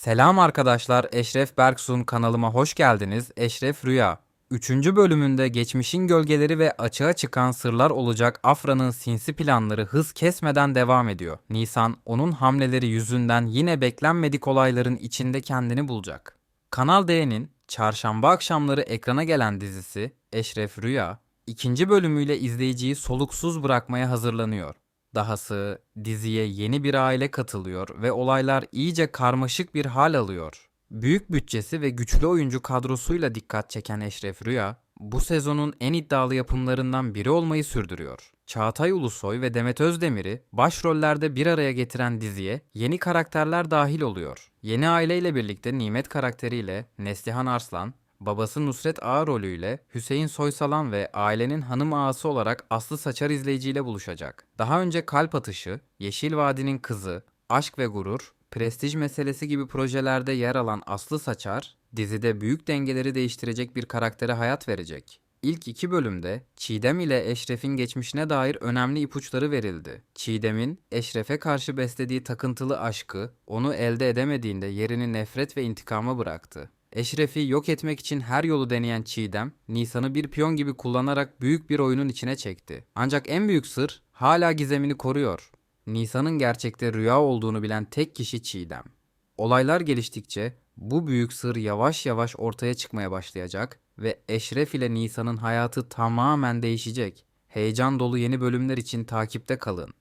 Selam arkadaşlar, Eşref Berksun kanalıma hoş geldiniz. Eşref Rüya. Üçüncü bölümünde geçmişin gölgeleri ve açığa çıkan sırlar olacak Afra'nın sinsi planları hız kesmeden devam ediyor. Nisan onun hamleleri yüzünden yine beklenmedik olayların içinde kendini bulacak. Kanal D'nin çarşamba akşamları ekrana gelen dizisi Eşref Rüya, ikinci bölümüyle izleyiciyi soluksuz bırakmaya hazırlanıyor. Dahası diziye yeni bir aile katılıyor ve olaylar iyice karmaşık bir hal alıyor. Büyük bütçesi ve güçlü oyuncu kadrosuyla dikkat çeken Eşref Rüya, bu sezonun en iddialı yapımlarından biri olmayı sürdürüyor. Çağatay Ulusoy ve Demet Özdemir'i başrollerde bir araya getiren diziye yeni karakterler dahil oluyor. Yeni aileyle birlikte Nimet karakteriyle Neslihan Arslan, babası Nusret Ağa rolüyle Hüseyin Soysalan ve ailenin hanım ağası olarak Aslı Saçar izleyiciyle buluşacak. Daha önce Kalp Atışı, Yeşil Vadi'nin Kızı, Aşk ve Gurur, Prestij meselesi gibi projelerde yer alan Aslı Saçar, dizide büyük dengeleri değiştirecek bir karaktere hayat verecek. İlk iki bölümde Çiğdem ile Eşref'in geçmişine dair önemli ipuçları verildi. Çiğdem'in Eşref'e karşı beslediği takıntılı aşkı onu elde edemediğinde yerini nefret ve intikama bıraktı. Eşref'i yok etmek için her yolu deneyen Çiğdem, Nisan'ı bir piyon gibi kullanarak büyük bir oyunun içine çekti. Ancak en büyük sır hala gizemini koruyor. Nisan'ın gerçekte rüya olduğunu bilen tek kişi Çiğdem. Olaylar geliştikçe bu büyük sır yavaş yavaş ortaya çıkmaya başlayacak ve Eşref ile Nisan'ın hayatı tamamen değişecek. Heyecan dolu yeni bölümler için takipte kalın.